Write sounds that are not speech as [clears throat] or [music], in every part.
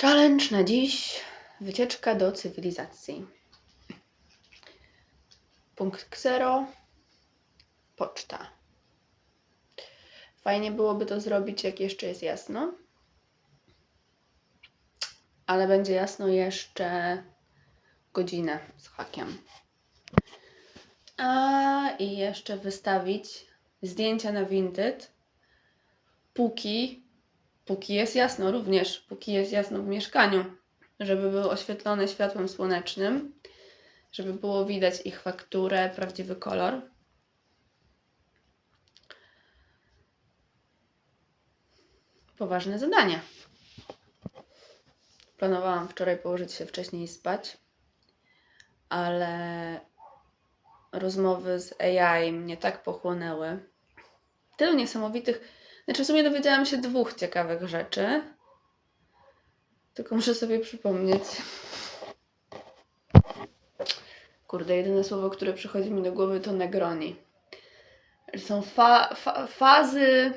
Challenge na dziś: wycieczka do cywilizacji. Punkt zero. Poczta. Fajnie byłoby to zrobić, jak jeszcze jest jasno. Ale będzie jasno jeszcze godzinę z hakiem. A i jeszcze wystawić zdjęcia na Vinted, póki, póki jest jasno również, póki jest jasno w mieszkaniu, żeby były oświetlone światłem słonecznym, żeby było widać ich fakturę, prawdziwy kolor. Poważne zadanie. Planowałam wczoraj położyć się wcześniej i spać, ale rozmowy z AI mnie tak pochłonęły. Tylu niesamowitych. Znaczy, w sumie dowiedziałam się dwóch ciekawych rzeczy. Tylko muszę sobie przypomnieć. Kurde, jedyne słowo, które przychodzi mi do głowy to negroni. Są fa- fa- fazy.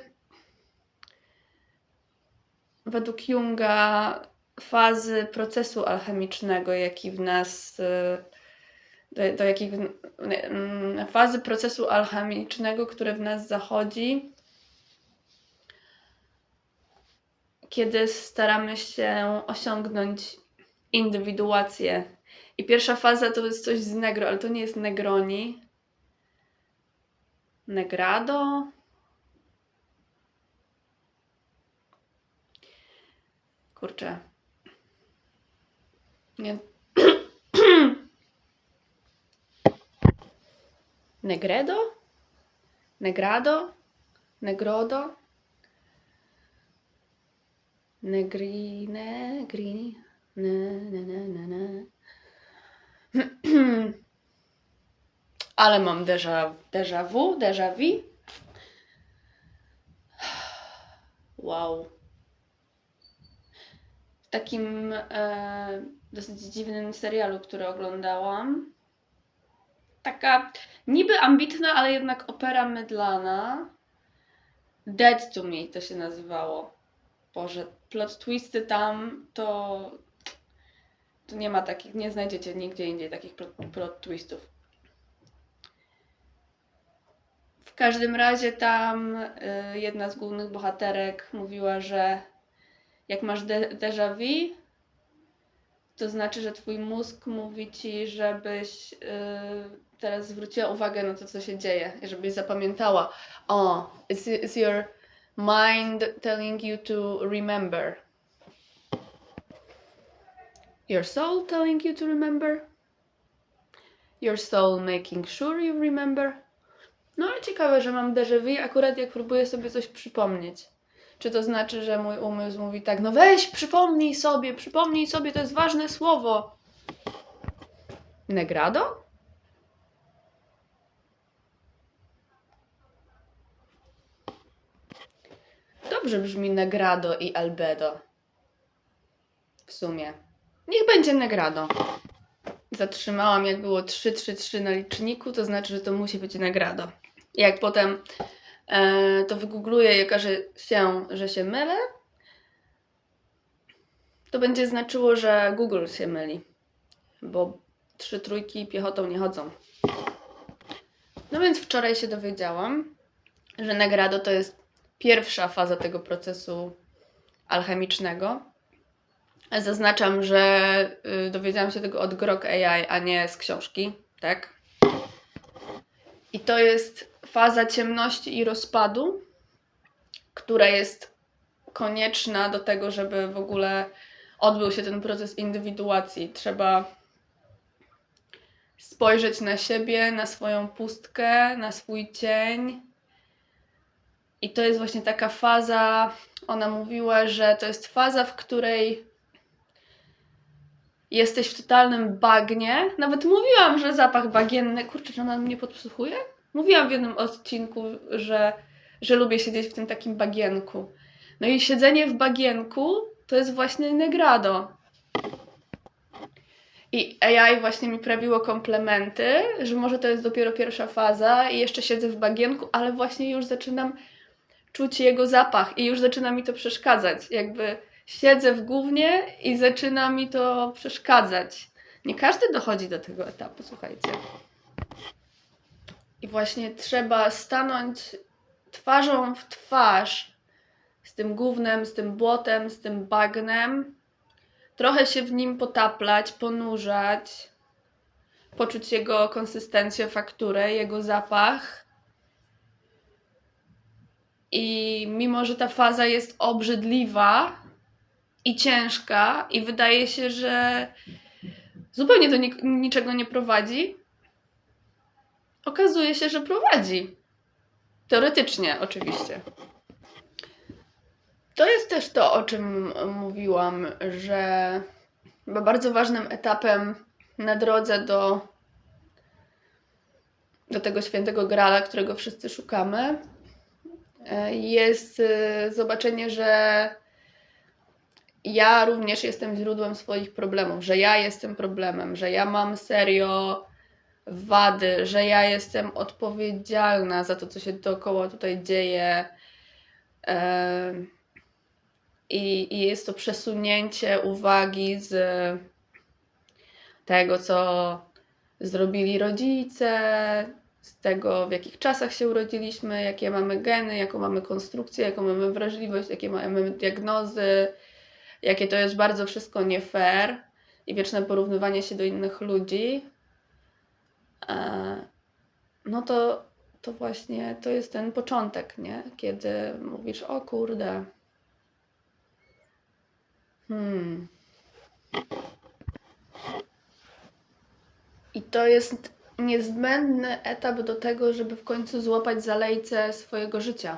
Według Junga, fazy procesu alchemicznego, jaki w nas. y, do, do jakich mm, fazy procesu alchemicznego, które w nas zachodzi, kiedy staramy się osiągnąć indywiduację. I pierwsza faza to jest coś z negro, ale to nie jest negroni. Negrado? Kurczę. Nie. [coughs] Negredo? Negrado? Negrodo? Ne, ne, ne. [clears throat] Ale mam déjà, déjà vu, déjà vu. Wow. W takim e, dosyć dziwnym serialu, który oglądałam, taka niby ambitna, ale jednak opera mydlana. Dead to Me to się nazywało. Boże, plot twisty tam to, to nie ma takich, nie znajdziecie nigdzie indziej takich plot, plot twistów. W każdym razie tam y, jedna z głównych bohaterek mówiła, że jak masz de- déjà vu, to znaczy, że twój mózg mówi ci, żebyś yy, teraz zwróciła uwagę na to, co się dzieje, żebyś zapamiętała. O, it's, it's your mind telling you to remember. Your soul telling you to remember. Your soul making sure you remember. No ale ciekawe, że mam déjà vu akurat jak próbuję sobie coś przypomnieć. Czy to znaczy, że mój umysł mówi tak, no weź, przypomnij sobie, przypomnij sobie, to jest ważne słowo. Negrado? Dobrze brzmi negrado i albedo. W sumie. Niech będzie negrado. Zatrzymałam, jak było 333 na liczniku, to znaczy, że to musi być negrado. Jak potem e, to wygoogluję i okaże się, że się mylę, to będzie znaczyło, że Google się myli, bo trzy trójki piechotą nie chodzą. No więc wczoraj się dowiedziałam, że Negrado to jest pierwsza faza tego procesu alchemicznego. Zaznaczam, że y, dowiedziałam się tego od Grok AI, a nie z książki, tak? I to jest faza ciemności i rozpadu, która jest konieczna do tego, żeby w ogóle odbył się ten proces indywiduacji. Trzeba spojrzeć na siebie, na swoją pustkę, na swój cień. I to jest właśnie taka faza. Ona mówiła, że to jest faza, w której jesteś w totalnym bagnie. Nawet mówiłam, że zapach bagienny. Kurczę, czy ona mnie podsłuchuje? Mówiłam w jednym odcinku, że, że lubię siedzieć w tym takim bagienku. No i siedzenie w bagienku to jest właśnie Negrado. I AI właśnie mi prawiło komplementy, że może to jest dopiero pierwsza faza i jeszcze siedzę w bagienku, ale właśnie już zaczynam czuć jego zapach i już zaczyna mi to przeszkadzać. Jakby siedzę w głównie i zaczyna mi to przeszkadzać. Nie każdy dochodzi do tego etapu, słuchajcie. I właśnie trzeba stanąć twarzą w twarz z tym gównem, z tym błotem, z tym bagnem. Trochę się w nim potaplać, ponurzać, poczuć jego konsystencję, fakturę, jego zapach. I mimo, że ta faza jest obrzydliwa i ciężka, i wydaje się, że zupełnie do niczego nie prowadzi, okazuje się, że prowadzi. Teoretycznie, oczywiście. To jest też to, o czym mówiłam, że bardzo ważnym etapem na drodze do, do tego świętego grala, którego wszyscy szukamy, jest e, zobaczenie, że ja również jestem źródłem swoich problemów, że ja jestem problemem, że ja mam serio wady, że ja jestem odpowiedzialna za to, co się dookoła tutaj dzieje. Em, I, I jest to przesunięcie uwagi z tego, co zrobili rodzice, z tego, w jakich czasach się urodziliśmy, jakie mamy geny, jaką mamy konstrukcję, jaką mamy wrażliwość, jakie mamy diagnozy, jakie to jest bardzo wszystko nie fair i wieczne porównywanie się do innych ludzi. E, no to, to właśnie to jest ten początek, nie? Kiedy mówisz, o kurde. Hmm. I to jest niezbędny etap do tego, żeby w końcu złapać zalejce swojego życia.